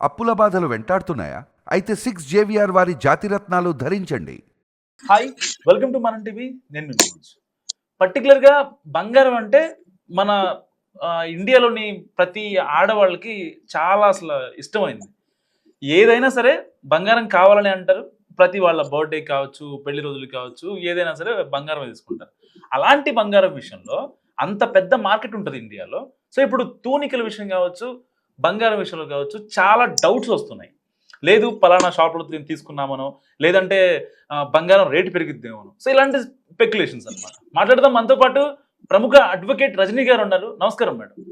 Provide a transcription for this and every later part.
అప్పుల బాధలు వెంటాడుతున్నాయా? అయితే సిక్స్ జేవిఆర్ వారి జాతిరత్నాలు ధరించండి. హాయ్ వెల్కమ్ టు మన టీవీ నేను పర్టికులర్గా బంగారం అంటే మన ఇండియాలోని ప్రతి ఆడవాళ్ళకి చాలా అసలు ఇష్టమైంది. ఏదైనా సరే బంగారం కావాలని అంటారు. ప్రతి వాళ్ళ బర్త్డే కావచ్చు పెళ్ళి రోజులు కావచ్చు ఏదైనా సరే బంగారం తీసుకుంటారు. అలాంటి బంగారం విషయంలో అంత పెద్ద మార్కెట్ ఉంటుంది ఇండియాలో. సో ఇప్పుడు తూనికల విషయం కావచ్చు బంగారం విషయంలో కావచ్చు చాలా డౌట్స్ వస్తున్నాయి. లేదు పలానా షాప్లో దీన్ని తీసుకున్నామనో లేదంటే బంగారం రేటు పెరిగిద్దేమో సో ఇలాంటి స్పెక్యులేషన్స్ అన్నమాట. మాట్లాడదాం. మనతో పాటు ప్రముఖ అడ్వకేట్ రజనీ గారు ఉన్నారు. నమస్కారం మేడం.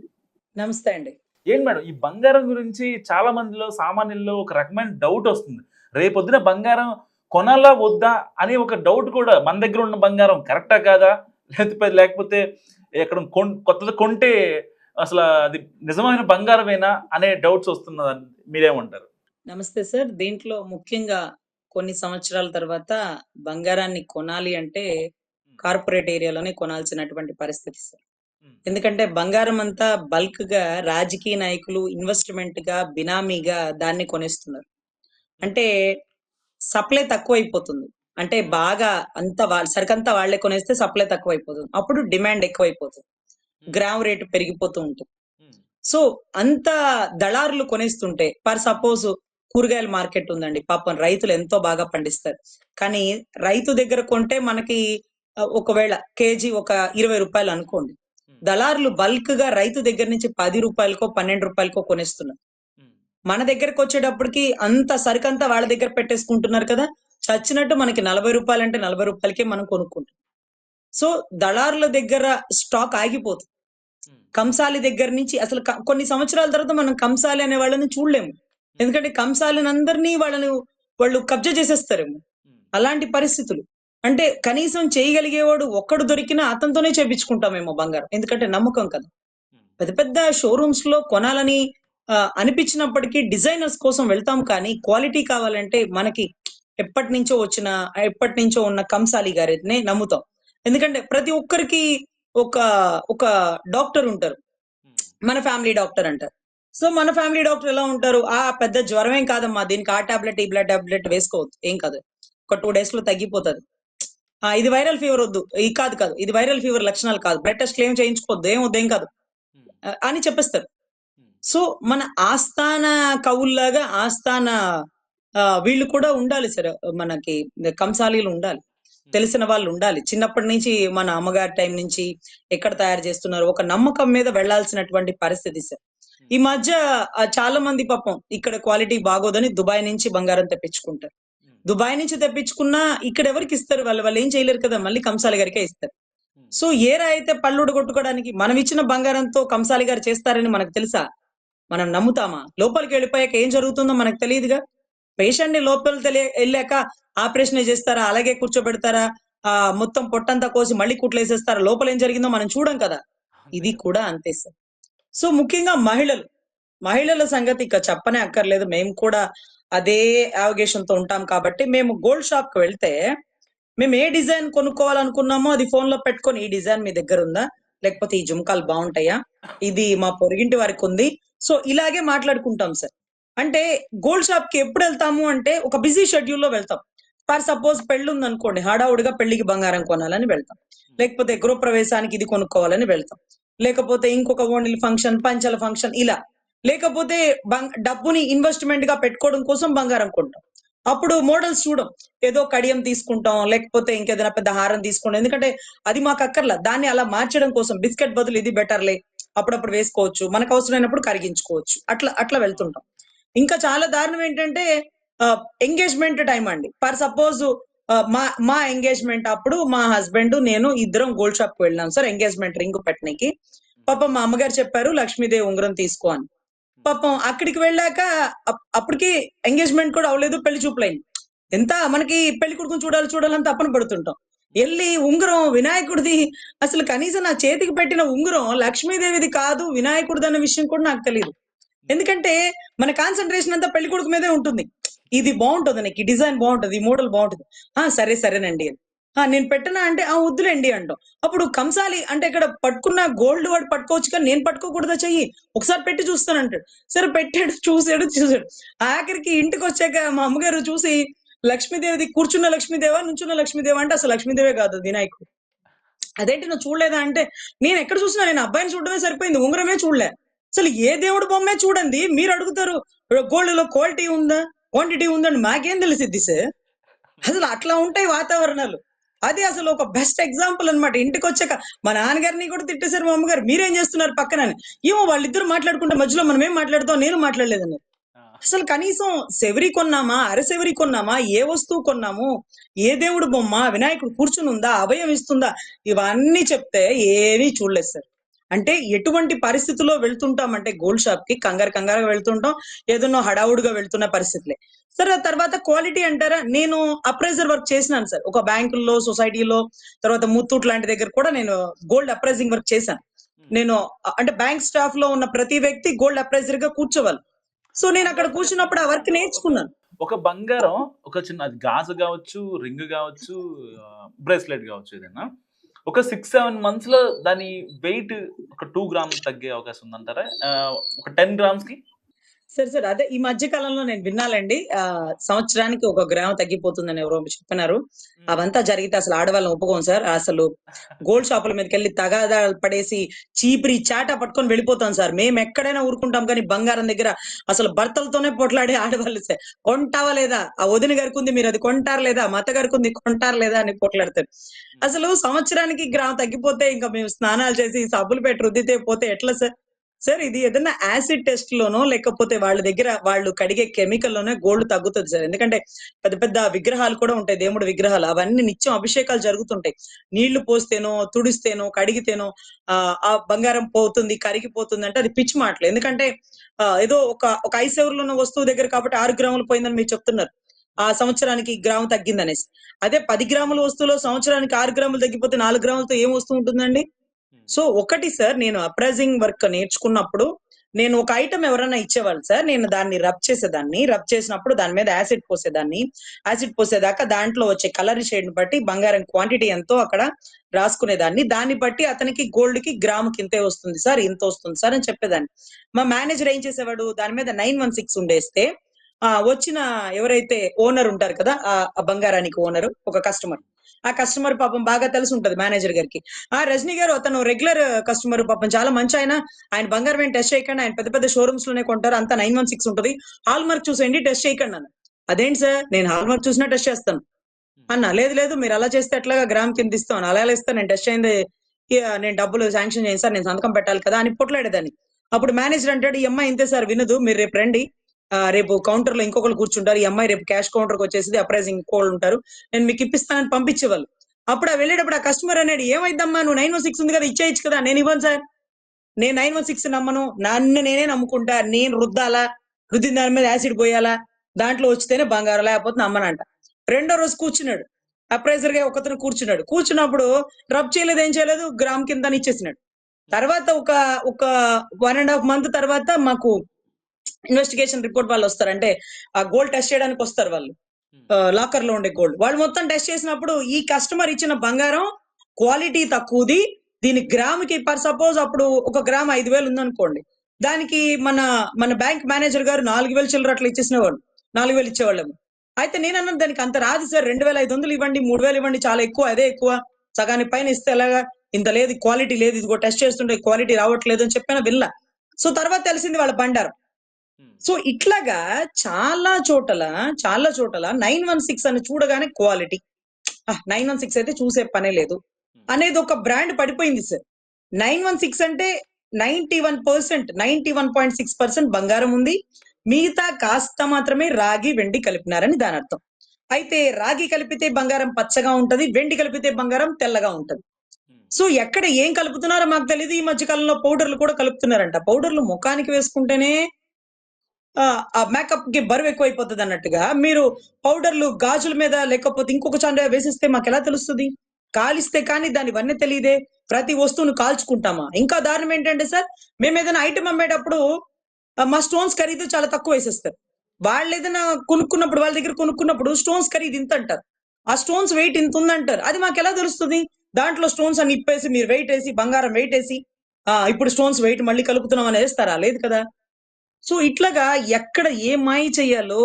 నమస్తే అండి. ఏంటి మేడం? ఈ బంగారం గురించి చాలా మందిలో సామాన్యుల్లో ఒక రకమైన డౌట్ వస్తుంది. రేపొద్దున బంగారం కొనాలా వద్దా అనే ఒక డౌట్ కూడా మన దగ్గర ఉన్న బంగారం కరెక్టా కాదా? లేకపోతే లేకపోతే ఎక్కడ కొన్ కొత్తది కొంటే అసలు అది నిజమైన బంగారమేనా అనే డౌట్స్ వస్తున్నదని మీరేమంటారు? నమస్తే సార్. దీంట్లో ముఖ్యంగా కొన్ని సంవత్సరాల తర్వాత బంగారాన్ని కొనాలి అంటే కార్పొరేట్ ఏరియాలోనే కొనాల్సినటువంటి పరిస్థితి సార్. ఎందుకంటే బంగారం అంతా బల్క్గా రాజకీయ నాయకులు ఇన్వెస్ట్మెంట్గా బినామీగా దాన్ని కొనేస్తున్నారు. అంటే సప్లై తక్కువ అయిపోతుంది అంటే బాగా అంత వాళ్ళ సరికంతా వాళ్ళే కొనేస్తే సప్లై తక్కువ అయిపోతుంది అప్పుడు డిమాండ్ ఎక్కువ అయిపోతుంది గ్రామ్ రేటు పెరిగిపోతూ ఉంటుంది. సో అంత దళారులు కొనేస్తుంటే పర్ సపోజ్ కూరగాయల మార్కెట్ ఉందండి పాపం రైతులు ఎంతో బాగా పండిస్తారు. కానీ రైతు దగ్గర కొంటే మనకి ఒకవేళ కేజీ ఒక ఇరవై రూపాయలు అనుకోండి. దళారులు బల్క్గా రైతు దగ్గర నుంచి పది రూపాయలకో పన్నెండు రూపాయలకో కొనేస్తున్నారు. మన దగ్గరకు వచ్చేటప్పటికి అంత సరికంతా వాళ్ళ దగ్గర పెట్టేసుకుంటున్నారు కదా చచ్చినట్టు మనకి నలభై రూపాయలు అంటే నలభై రూపాయలకే మనం కొనుక్కుంటాం. సో దళారుల దగ్గర స్టాక్ ఆగిపోతుంది. కంసాలి దగ్గర నుంచి అసలు కొన్ని సంవత్సరాల తర్వాత మనం కంసాలి అనే వాళ్ళని చూడలేము. ఎందుకంటే కంసాలిని అందరినీ వాళ్ళని వాళ్ళు కబ్జా చేసేస్తారేమో. అలాంటి పరిస్థితులు. అంటే కనీసం చేయగలిగేవాడు ఒక్కడు దొరికినా అతనితోనే చేపించుకుంటామేమో బంగారం. ఎందుకంటే నమ్మకం కదా. పెద్ద పెద్ద షోరూమ్స్లో కొనాలని అనిపించినప్పటికీ డిజైనర్స్ కోసం వెళ్తాం కానీ క్వాలిటీ కావాలంటే మనకి ఎప్పటి నుంచో వచ్చిన ఎప్పటి నుంచో ఉన్న కంసాలి గారినే నమ్ముతాం. ఎందుకంటే ప్రతి ఒక్కరికి ఒక ఒక డాక్టర్ ఉంటారు. మన ఫ్యామిలీ డాక్టర్ అంటారు. సో మన ఫ్యామిలీ డాక్టర్ ఎలా ఉంటారు? ఆ పెద్ద జ్వరం ఏం కాదమ్మా దీనికి ఆ టాబ్లెట్ ఈ బ్లడ్ టాబ్లెట్ వేసుకోవద్దు. ఏం కాదు. ఒక టూ డేస్లో తగ్గిపోతుంది. ఆ ఇది వైరల్ ఫీవర్ వద్దు. ఇది కాదు కాదు. ఇది వైరల్ ఫీవర్ లక్షణాలు కాదు. బ్లడ్ టెస్ట్ ఏం చేయించుకోవద్దు. ఏం వద్దు ఏం కాదు. ఆ, అని చెప్పేస్తారు. సో మన ఆస్థాన కవుల్లాగా ఆస్థాన వీళ్ళు కూడా ఉండాలి సార్. మనకి కంసాలీలు ఉండాలి. తెలిసిన వాళ్ళు ఉండాలి. చిన్నప్పటి నుంచి మన అమ్మగారి టైం నుంచి ఎక్కడ తయారు చేస్తున్నారు ఒక నమ్మకం మీద వెళ్ళాల్సినటువంటి పరిస్థితి సార్. ఈ మధ్య చాలా మంది పాపం ఇక్కడ క్వాలిటీ బాగోదని దుబాయ్ నుంచి బంగారం తెప్పించుకుంటారు. దుబాయ్ నుంచి తెప్పించుకున్నా ఇక్కడ ఎవరికి ఇస్తారు? వాళ్ళు వాళ్ళు ఏం చేయలేరు కదా మళ్ళీ కంసాలి గారికే ఇస్తారు. సో ఏరా అయితే పళ్ళుడు కొట్టుకోవడానికి మనం ఇచ్చిన బంగారంతో కంసాలి గారు చేస్తారని మనకు తెలుసా? మనం నమ్ముతామా? లోపలికి వెళ్ళిపోయాక ఏం జరుగుతుందో మనకు తెలియదుగా? పేషెంట్ని లోపల తెలియ వెళ్ళాక ఆపరేషన్ చేస్తారా? అలాగే కూర్చోబెడతారా? ఆ మొత్తం పొట్టంతా కోసి మళ్ళీ కుట్లు వేసేస్తారా లోపల ఏం జరిగిందో మనం చూడం కదా? ఇది కూడా అంతే సార్. సో ముఖ్యంగా మహిళలు. మహిళల సంగతి ఇక చెప్పనే అక్కర్లేదు. మేము కూడా అదే అవగేషన్తో ఉంటాం కాబట్టి మేము గోల్డ్ షాప్కి వెళ్తే మేము ఏ డిజైన్ కొనుక్కోవాలనుకున్నామో అది ఫోన్లో పెట్టుకొని ఈ డిజైన్ మీ దగ్గర ఉందా? లేకపోతే ఈ జుంకాలు బాగుంటాయా? ఇది మా పొరుగింటి వారికి ఉంది. సో ఇలాగే మాట్లాడుకుంటాం సార్. అంటే గోల్డ్ షాప్కి ఎప్పుడు వెళ్తాము అంటే ఒక బిజీ షెడ్యూల్లో వెళ్తాం. ఫర్ సపోజ్ పెళ్ళి ఉంది అనుకోండి హడావుడిగా పెళ్ళికి బంగారం కొనాలని వెళ్తాం. లేకపోతే గృహప్రవేశానికి ఇది కొనుక్కోవాలని వెళ్తాం. లేకపోతే ఇంకొక ఓన్లీ ఫంక్షన్ పంచల ఫంక్షన్ ఇలా. లేకపోతే బంగ్- డబ్బుని ఇన్వెస్ట్మెంట్గా పెట్టుకోవడం కోసం బంగారం కొంటాం. అప్పుడు మోడల్స్ చూడం ఏదో కడియం తీసుకుంటాం లేకపోతే ఇంకేదైనా పెద్ద హారం తీసుకుంటాం ఎందుకంటే అది మాకు అక్కర్లా. దాన్ని అలా మార్చడం కోసం బిస్కెట్ బదులు ఇది బెటర్లే అప్పుడప్పుడు వేసుకోవచ్చు మనకు అవసరమైనప్పుడు కరిగించుకోవచ్చు. అట్లా అట్లా వెళ్తుంటాం. ఇంకా చాలా దారుణం ఏంటంటే ఎంగేజ్మెంట్ టైం అండి. ఫర్ సపోజ్ మా మా ఎంగేజ్మెంట్ అప్పుడు మా హస్బెండ్ నేను ఇద్దరం గోల్డ్ షాప్కి వెళ్ళాం సార్ ఎంగేజ్మెంట్ రింగ్ పెట్టనీకి పాపం మా అమ్మగారు చెప్పారు లక్ష్మీదేవి ఉంగరం తీసుకో అని. పాపం అక్కడికి వెళ్ళాక అప్పటికి ఎంగేజ్మెంట్ కూడా అవ్వలేదు పెళ్ళి చూపులైంది. ఎంత మనకి పెళ్ళి కొడుకుని చూడాలి చూడాలని తప్పన పడుతుంటాం. వెళ్ళి ఉంగరం వినాయకుడిది అసలు కనీసం నా చేతికి పెట్టిన ఉంగరం లక్ష్మీదేవిది కాదు వినాయకుడిది అన్న విషయం కూడా నాకు తెలియదు ఎందుకంటే మన కాన్సన్ట్రేషన్ అంతా పెళ్ళి కొడుకు మీదే ఉంటుంది. ఇది బాగుంటుంది నీకు ఈ డిజైన్ బాగుంటుంది ఈ మోడల్ బాగుంటుంది. ఆ సరే సరేనండి ఆ నేను పెట్టనా అంటే ఆ వద్దులేండి అంటాం. అప్పుడు కంసాలి అంటే ఇక్కడ పట్టుకున్న గోల్డ్ వాడు పట్టుకోవచ్చు కానీ నేను పట్టుకోకూడదా చెయ్యి? ఒకసారి పెట్టి చూస్తాను అంటాడు. సరే పెట్టాడు చూసాడు చూసాడు ఆఖరికి ఇంటికి వచ్చాక మా అమ్మగారు చూసి లక్ష్మీదేవిది కూర్చున్న లక్ష్మీదేవా నుంచున్న లక్ష్మీదేవా? అంటే అసలు లక్ష్మీదేవే కాదు వినాయకుడు. అదేంటి నువ్వు చూడలేదా అంటే నేను ఎక్కడ చూసినా నేను అబ్బాయిని చూడడమే సరిపోయింది ఉంగరమే చూడలే. అసలు ఏ దేవుడు బొమ్మే చూడండి? మీరు అడుగుతారు గోల్డ్లో క్వాలిటీ ఉందా? క్వాంటిటీ ఉందని మాకేం తెలిసిద్ది సార్. అసలు అట్లా ఉంటాయి వాతావరణాలు. అది అసలు ఒక బెస్ట్ ఎగ్జాంపుల్ అన్నమాట. ఇంటికి వచ్చాక మా నాన్నగారిని కూడా తిట్టేశారు మా అమ్మగారు. మీరేం చేస్తున్నారు పక్కన ఏమో వాళ్ళిద్దరు మాట్లాడుకుంటే మధ్యలో మనం ఏం మాట్లాడతాం? నేను మాట్లాడలేదన్నారు. అసలు కనీసం సెవరి కొన్నామా? అరసెవరి కొన్నామా? ఏ వస్తువు కొన్నాము? ఏ దేవుడు బొమ్మ? వినాయకుడు కూర్చుని ఉందా? అభయం ఇస్తుందా? ఇవన్నీ చెప్తే ఏమీ చూడలేదు సార్. అంటే ఎటువంటి పరిస్థితుల్లో వెళ్తుంటాం అంటే గోల్డ్ షాప్కి కంగారు కంగారుగా వెళ్తుంటాం ఏదన్నో హడావుడిగా వెళ్తున్న పరిస్థితులే. సార్ ఆ తర్వాత క్వాలిటీ అంటారా? నేను అప్రైజర్ వర్క్ చేసినాను సార్. ఒక బ్యాంకుల్లో సొసైటీలో తర్వాత ముత్తూట్ లాంటి దగ్గర కూడా నేను గోల్డ్ అప్రైజింగ్ వర్క్ చేశాను. నేను అంటే బ్యాంక్ స్టాఫ్లో ఉన్న ప్రతి వ్యక్తి గోల్డ్ అప్రైజర్గా కూర్చోవాలి. సో నేను అక్కడ కూర్చున్నప్పుడు ఆ వర్క్ నేర్చుకున్నాను. ఒక బంగారం ఒక చిన్న గాజు కావచ్చు రింగ్ కావచ్చు బ్రేస్లెట్ కావచ్చు ఏదైనా ఒక సిక్స్ సెవెన్ మంత్స్లో దాని వెయిట్ ఒక టూ గ్రామ్స్ తగ్గే అవకాశం ఉందంటారా? ఒక టెన్ గ్రామ్స్కి సరే సార్. అదే ఈ మధ్య కాలంలో నేను విన్నాలండి. ఆ సంవత్సరానికి ఒక గ్రామ్ తగ్గిపోతుందని ఎవరో చెప్పినారు. అవంతా జరిగితే అసలు ఆడవాళ్ళని ఒప్పుకోం సార్. అసలు గోల్డ్ షాపుల మీదకి వెళ్ళి తగాదా పడేసి చీపిరి చాట పట్టుకొని వెళ్ళిపోతాం సార్. మేము ఎక్కడైనా ఊరుకుంటాం కానీ బంగారం దగ్గర అసలు భర్తలతోనే పొట్లాడే ఆడవాళ్ళు సార్. కొంటావా లేదా? ఆ వదిన గారికి ఉంది మీరు అది కొంటారు లేదా? మత గారికి ఉంది కొంటారు లేదా అని పొట్లాడతారు. అసలు సంవత్సరానికి గ్రామ్ తగ్గిపోతే ఇంకా మేము స్నానాలు చేసి సబ్బులు పెట్టి రుద్దితే పోతే ఎట్లా సార్? సార్ ఇది ఏదైనా యాసిడ్ టెస్ట్ లోనో లేకపోతే వాళ్ళ దగ్గర వాళ్ళు కడిగే కెమికల్లోనే గోల్డ్ తగ్గుతుంది సార్. ఎందుకంటే పెద్ద పెద్ద విగ్రహాలు కూడా ఉంటాయి దేవుడి విగ్రహాలు. అవన్నీ నిత్యం అభిషేకాలు జరుగుతుంటాయి. నీళ్ళు పోస్తేనో తుడిస్తేనో కడిగితేనో ఆ బంగారం పోతుంది కరిగిపోతుంది అంటే అది పిచ్చి మాటలు. ఎందుకంటే ఏదో ఒక ఒక ఐసెవర్లో ఉన్న వస్తువు దగ్గర కాబట్టి ఆరు గ్రాములు పోయిందని మీరు చెప్తున్నారు. ఆ సంవత్సరానికి గ్రాము తగ్గిందనేసి. అదే పది గ్రాముల వస్తువులో సంవత్సరానికి ఆరు గ్రాములు తగ్గిపోతే నాలుగు గ్రాములతో ఏం వస్తువు ఉంటుందండి? సో ఒకటి సార్ నేను అప్రైజింగ్ వర్క్ నేర్చుకున్నప్పుడు నేను ఒక ఐటమ్ ఎవరైనా ఇచ్చేవాళ్ళు సార్ నేను దాన్ని రబ్ చేసేదాన్ని. రబ్ చేసినప్పుడు దాని మీద యాసిడ్ పోసేదాన్ని. యాసిడ్ పోసేదాకా దాంట్లో వచ్చే కలర్ షేడ్ బట్టి బంగారం క్వాంటిటీ ఎంతో అక్కడ రాసుకునేదాన్ని. దాన్ని బట్టి అతనికి గోల్డ్కి గ్రామ్కి ఇంతే వస్తుంది సార్ ఇంత వస్తుంది సార్ అని చెప్పేదాన్ని. మా మేనేజర్ ఏం చేసేవాడు దాని మీద నైన్ వన్ సిక్స్ ఉండేస్తే ఆ వచ్చిన ఎవరైతే ఓనర్ ఉంటారు కదా ఆ ఆ బంగారానికి ఓనర్ ఒక కస్టమర్ ఆ కస్టమర్ పాపం బాగా తెలిసి ఉంటది మేనేజర్ గారికి. ఆ రజనీ గారు అతను రెగ్యులర్ కస్టమర్ పాపం చాలా మంచి ఆయన. ఆయన బంగారం ఏం టెస్ట్ చేయకండి ఆయన పెద్ద పెద్ద షోరూమ్స్లోనే కొంటారు అంతా నైన్ వన్ సిక్స్ ఉంటుంది. హాల్ మార్క్ చూసేయండి టెస్ట్ చేయకండి అన్న. అదేంటి సార్ నేను హాల్ మార్క్ చూసినా టెస్ట్ చేస్తాను. అన్న లేదు లేదు మీరు అలా చేస్తే ఎట్లాగా గ్రామ్ కింద ఇస్తాను అలా ఇస్తాను నేను టెస్ట్ అయింది నేను డబ్బులు శాంక్షన్ చేయండి సార్ నేను సంతకం పెట్టాలి కదా అని పొట్లాడేదాన్ని. అప్పుడు మేనేజర్ అంటాడు ఈ అమ్మాయి ఇంతే సార్ వినదు మీరు రేపు రండి. రేపు కౌంటర్లో ఇంకొకరు కూర్చుంటారు. ఈ అమ్మాయి రేపు క్యాష్ కౌంటర్కి వచ్చేసి అప్రైజింగ్ కోళ్ళు ఉంటారు. నేను మీకు ఇప్పిస్తానని పంపించేవాళ్ళు. అప్పుడు ఆ వెళ్ళేటప్పుడు ఆ కస్టమర్ అనేది ఏమైందమ్మా? నువ్వు నైన్ వన్ సిక్స్ ఉంది కదా ఇచ్చేయచ్చు కదా. నేను ఇవ్వను సార్. నేను నైన్ వన్ సిక్స్ నమ్మను. నన్ను నేనే నమ్ముకుంటా. నేను రుద్దాలా? రుద్దిన దాని మీద యాసిడ్ పోయాలా? దాంట్లో వచ్చితేనే బంగారం లేకపోతే నమ్మనంట. రెండో రోజు కూర్చున్నాడు. అప్రైజర్గా ఒకతను కూర్చున్నాడు. కూర్చున్నప్పుడు రబ్ చేయలేదు ఏం చేయలేదు గ్రామ్ కింద ఇచ్చేసినాడు. తర్వాత ఒక ఒక వన్ అండ్ హాఫ్ మంత్ తర్వాత మాకు ఇన్వెస్టిగేషన్ రిపోర్ట్ వాళ్ళు వస్తారు. అంటే ఆ గోల్డ్ టెస్ట్ చేయడానికి వస్తారు వాళ్ళు. లాకర్లో ఉండే గోల్డ్. వాళ్ళు మొత్తం టెస్ట్ చేసినప్పుడు ఈ కస్టమర్ ఇచ్చిన బంగారం క్వాలిటీ తక్కువది. దీని గ్రామ్కి పర్ సపోజ్ అప్పుడు ఒక గ్రామ్ ఐదు వేలు ఉందనుకోండి. దానికి మన మన బ్యాంక్ మేనేజర్ గారు నాలుగు వేలు చిల్లర అట్లా ఇచ్చేసినవాడు నాలుగు వేలు ఇచ్చేవాళ్ళము. అయితే నేను అన్నది దానికి అంత రాదు సార్. రెండు వేల ఐదు వందలు ఇవ్వండి మూడు వేలు ఇవ్వండి చాలా ఎక్కువ అదే ఎక్కువ. సగానికి పైన ఇస్తే ఎలాగా? ఇంత లేదు క్వాలిటీ లేదు. ఇదిగో టెస్ట్ చేస్తుంటే క్వాలిటీ రావట్లేదు అని చెప్పిన విల్ల సో తర్వాత తెలిసింది వాళ్ళ బండారం. సో ఇట్లాగా చాలా చోటల చాలా చోటల నైన్ వన్ సిక్స్ అని చూడగానే క్వాలిటీ. నైన్ వన్ సిక్స్ అయితే చూసే పనే లేదు. అనేది ఒక బ్రాండ్ పడిపోయింది సార్. నైన్ వన్ సిక్స్ అంటే ninety one percent ninety one point six percent బంగారం ఉంది. మిగతా కాస్త మాత్రమే రాగి వెండి కలిపినారని దాని అర్థం. అయితే రాగి కలిపితే బంగారం పచ్చగా ఉంటది వెండి కలిపితే బంగారం తెల్లగా ఉంటది. సో ఎక్కడ ఏం కలుపుతున్నారో మాకు తెలియదు ఈ మధ్య కాలంలో పౌడర్లు కూడా కలుపుతున్నారంట. పౌడర్లు ముఖానికి వేసుకుంటేనే ఆ, మేకప్కి బరువు ఎక్కువైపోతుంది అన్నట్టుగా మీరు పౌడర్లు గాజుల మీద లేకపోతే ఇంకొక చాండ వేసిస్తే మాకు ఎలా తెలుస్తుంది? కాలిస్తే కానీ దాని వన్నీ తెలియదే. ప్రతి వస్తువును కాల్చుకుంటామా? ఇంకా దారుణం ఏంటంటే సార్ మేము ఏదైనా ఐటమ్ అమ్మేటప్పుడు మా స్టోన్స్ ఖరీదు చాలా తక్కువ వేసేస్తారు. వాళ్ళు ఏదైనా కొనుక్కున్నప్పుడు వాళ్ళ దగ్గర కొనుక్కున్నప్పుడు స్టోన్స్ ఖరీదు ఇంత అంటారు. ఆ స్టోన్స్ వెయిట్ ఇంత ఉందంటారు. అది మాకు ఎలా తెలుస్తుంది? దాంట్లో స్టోన్స్ అని ఇప్పేసి మీరు వెయిట్ వేసి బంగారం వెయిట్ వేసి ఆ ఇప్పుడు స్టోన్స్ వెయిట్ మళ్ళీ కలుపుతున్నాం అని వేస్తారా లేదు కదా. సో ఇట్లాగా ఎక్కడ ఏ మాయ చేయాలో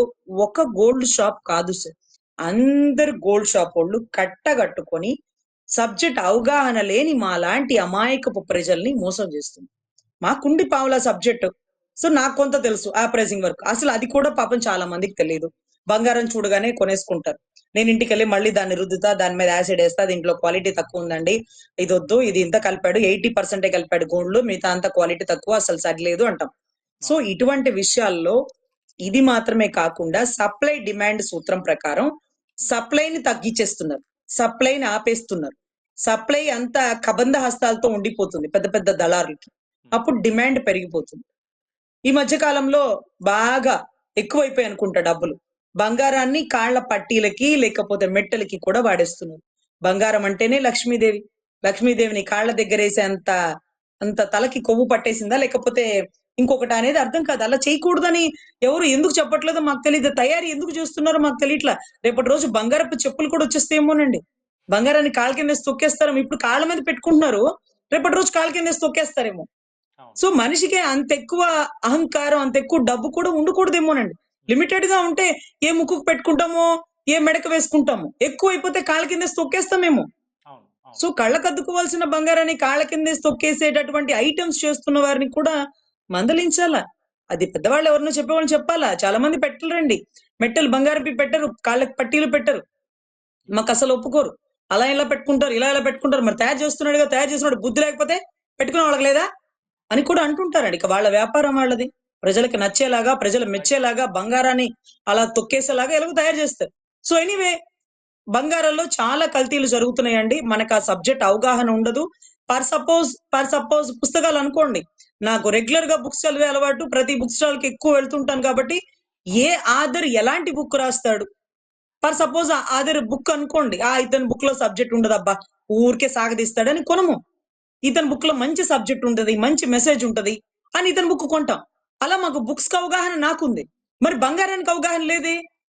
ఒక గోల్డ్ షాప్ కాదు సార్. అందరు గోల్డ్ షాప్ వాళ్ళు కట్టగట్టుకొని సబ్జెక్ట్ అవగాహన లేని మా లాంటి అమాయకపు ప్రజల్ని మోసం చేస్తుంది. మాకుండి పావుల సబ్జెక్ట్. సో నాకు కొంత తెలుసు ఆ ప్రైజింగ్ వర్క్. అసలు అది కూడా పాపం చాలా మందికి తెలియదు. బంగారం చూడగానే కొనేసుకుంటారు. నేను ఇంటికి వెళ్ళి మళ్ళీ దాన్ని రుద్దుతా దాని మీద యాసిడ్ వేస్తా దీంట్లో క్వాలిటీ తక్కువ ఉందండి. ఇది వద్దు ఇది ఇంత కలిపాడు ఎయిటీ పర్సెంటే కలిపాడు గోల్డ్ మిగతా అంత క్వాలిటీ తక్కువ అసలు సరిలేదు అంటాం. సో ఇటువంటి విషయాల్లో ఇది మాత్రమే కాకుండా సప్లై డిమాండ్ సూత్రం ప్రకారం సప్లైని తగ్గించేస్తున్నారు. సప్లైని ఆపేస్తున్నారు. సప్లై అంత కబంధ హస్తాలతో ఉండిపోతుంది పెద్ద పెద్ద దళారులకి. అప్పుడు డిమాండ్ పెరిగిపోతుంది. ఈ మధ్య కాలంలో బాగా ఎక్కువైపోయి అనుకుంటా డబ్బులు. బంగారాన్ని కాళ్ళ పట్టీలకి లేకపోతే మెట్టలకి కూడా వాడేస్తున్నారు. బంగారం అంటేనే లక్ష్మీదేవి. లక్ష్మీదేవిని కాళ్ళ దగ్గరేసే అంత అంత తలకి కొవ్వు పట్టేసిందా? లేకపోతే ఇంకొకటి అనేది అర్థం కాదు. అలా చేయకూడదని ఎవరు ఎందుకు చెప్పట్లేదో? మాకు తెలియదు తయారీ ఎందుకు చేస్తున్నారో మాకు తెలియట్లా రేపటి రోజు బంగారపు చెప్పులు కూడా వచ్చేస్తేమోనండి బంగారాన్ని కాళ్ళ కింద తొక్కేస్తారేమో. ఇప్పుడు కాళ్ళ మీద పెట్టుకుంటున్నారు. రేపటి రోజు కాళ్ళ కింద తొక్కేస్తారేమో. సో మనిషికి అంత ఎక్కువ అహంకారం అంత ఎక్కువ డబ్బు కూడా ఉండకూడదేమోనండి. లిమిటెడ్గా ఉంటే ఏ ముక్కుకు పెట్టుకుంటామో ఏ మెడకు వేసుకుంటామో ఎక్కువ అయిపోతే కాళ్ళ కింద తొక్కేస్తామేమో. సో కళ్ళకు అద్దుకోవాల్సిన బంగారాన్ని కాళ్ళ కింద తొక్కేసేటటువంటి ఐటమ్స్ చేస్తున్న వారిని కూడా మందలించాలా? అది పెద్దవాళ్ళు ఎవరినో చెప్పేవాళ్ళు చెప్పాలా? చాలా మంది పెట్టలేరండి మెట్టలు బంగారపి పెట్టరు కాళ్ళకి పట్టీలు పెట్టరు. మాకు అసలు ఒప్పుకోరు. అలా ఇలా పెట్టుకుంటారు ఇలా ఇలా పెట్టుకుంటారు? మరి తయారు చేస్తున్నాడుగా తయారు చేస్తున్నాడు. బుద్ధి లేకపోతే పెట్టుకునే వాళ్ళకి లేదా? అని కూడా అంటుంటారండి. ఇక వాళ్ళ వ్యాపారం వాళ్ళది. ప్రజలకు నచ్చేలాగా ప్రజలు మెచ్చేలాగా బంగారాన్ని అలా తొక్కేసేలాగా ఎలాగో తయారు చేస్తారు. సో ఎనీవే బంగారంలో చాలా కల్తీలు జరుగుతున్నాయండి. మనకు ఆ సబ్జెక్ట్ అవగాహన ఉండదు. పర్ సపోజ్ పర్ సపోజ్ పుస్తకాలు అనుకోండి. నాకు రెగ్యులర్గా బుక్స్ చదివే అలవాటు ప్రతి బుక్ స్టాల్కి ఎక్కువ వెళ్తుంటాను కాబట్టి ఏ ఆధర్ ఎలాంటి బుక్ రాస్తాడు? ఫర్ సపోజ్ ఆధర్ బుక్ అనుకోండి ఆ ఇతని బుక్లో సబ్జెక్ట్ ఉండదు అబ్బా ఊరికే సాగదీస్తాడని కొనము. ఇతని బుక్లో మంచి సబ్జెక్ట్ ఉంటది మంచి మెసేజ్ ఉంటది అని ఇతని బుక్ కొంటాం. అలా మాకు బుక్స్కి అవగాహన నాకుంది. మరి బంగారానికి అవగాహన లేదే?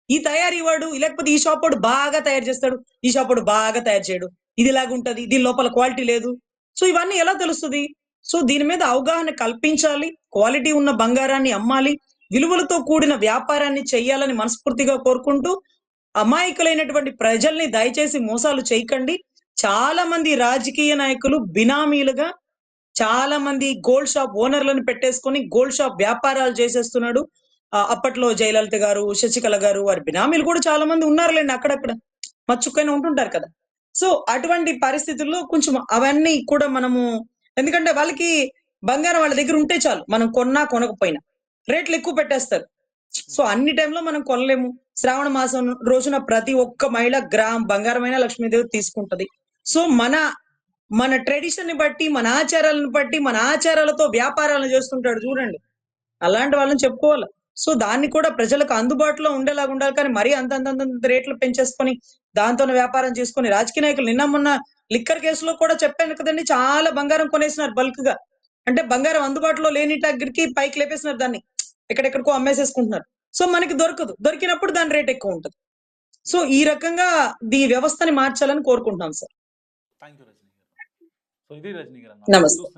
ఈ తయారీ వాడు లేకపోతే ఈ షాప్ వాడు బాగా తయారు చేస్తాడు ఈ షాప్ వాడు బాగా తయారు చేయడు. ఇది ఇలాగుంటది దీని లోపల క్వాలిటీ లేదు. సో ఇవన్నీ ఎలా తెలుస్తుంది? సో దీని మీద అవగాహన కల్పించాలి క్వాలిటీ ఉన్న బంగారాన్ని అమ్మాలి విలువలతో కూడిన వ్యాపారాన్ని చేయాలని మనస్ఫూర్తిగా కోరుకుంటూ అమాయకులైనటువంటి ప్రజల్ని దయచేసి మోసాలు చేయకండి. చాలా మంది రాజకీయ నాయకులు బినామీలుగా చాలా మంది గోల్డ్ షాప్ ఓనర్లను పెట్టేసుకొని గోల్డ్ షాప్ వ్యాపారాలు చేసేస్తున్నాడు. అప్పట్లో జయలలిత గారు శశికళ గారు వారి బినామీలు కూడా చాలా మంది ఉన్నారులేండి అక్కడక్కడ. మచ్చుకైనా ఉంటుంటారు కదా. సో అటువంటి పరిస్థితుల్లో కొంచెం అవన్నీ కూడా మనము ఎందుకంటే వాళ్ళకి బంగారం వాళ్ళ దగ్గర ఉంటే చాలు. మనం కొన్నా కొనకపోయినా. రేట్లు ఎక్కువ పెట్టేస్తారు. సో అన్ని టైంలో మనం కొనలేము. శ్రావణ మాసం రోజున ప్రతి ఒక్క మహిళ గ్రామ్ బంగారమైన లక్ష్మీదేవి తీసుకుంటది. సో మన మన ట్రెడిషన్ని బట్టి మన ఆచారాలను బట్టి మన ఆచారాలతో వ్యాపారాలు చేస్తుంటాడు చూడండి. అలాంటి వాళ్ళని చెప్పుకోవాలి. సో దాన్ని కూడా ప్రజలకు అందుబాటులో ఉండేలాగా ఉండాలి. కానీ మరీ అంత అంత అంత రేట్లు పెంచేసుకొని దాంతో వ్యాపారం చేసుకొని రాజకీయ నాయకులు నిన్న మొన్న లిక్కర్ కేసులో కూడా చెప్పాను కదండి చాలా బంగారం కొనేసినారు బల్క్గా. అంటే బంగారం అందుబాటులో లేని దగ్గరికి పైకి లేపేసినారు దాన్ని. ఎక్కడెక్కడికో అమ్మేసేసుకుంటున్నారు. సో మనకి దొరకదు. దొరికినప్పుడు దాని రేట్ ఎక్కువ ఉంటుంది. సో ఈ రకంగా ఈ వ్యవస్థని మార్చాలని కోరుకుంటున్నాం సార్. సో ఇది రజనీ గారు నమస్తే.